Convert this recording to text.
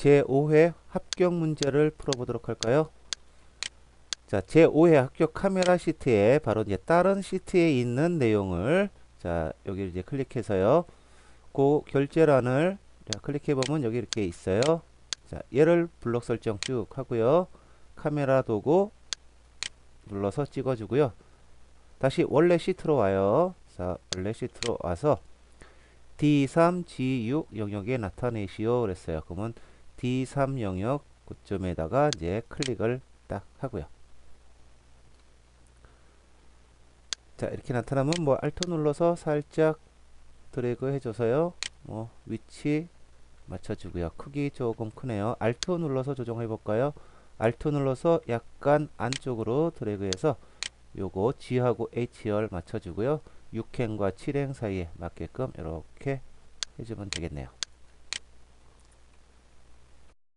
제5회 합격 문제를 풀어보도록 할까요? 자, 제5회 합격 카메라 시트에 바로 이제 다른 시트에 있는 내용을 자, 여기 이제 클릭해서요. 그 결제란을 자, 클릭해 보면 여기 이렇게 있어요. 자, 얘를 블록 설정 쭉 하고요. 카메라 도구 눌러서 찍어 주고요. 다시 원래 시트로 와요. 자, 원래 시트로 와서 D3, G6 영역에 나타내시오 그랬어요. 그러면 D3 영역 고점에다가 이제 클릭을 딱 하고요. 자, 이렇게 나타나면 뭐 알트 눌러서 살짝 드래그 해줘서요. 뭐 위치 맞춰주고요. 크기 조금 크네요. 알트 눌러서 조정해 볼까요? 알트 눌러서 약간 안쪽으로 드래그해서 요거 G하고 H열 맞춰주고요. 6행과 7행 사이에 맞게끔 이렇게 해주면 되겠네요.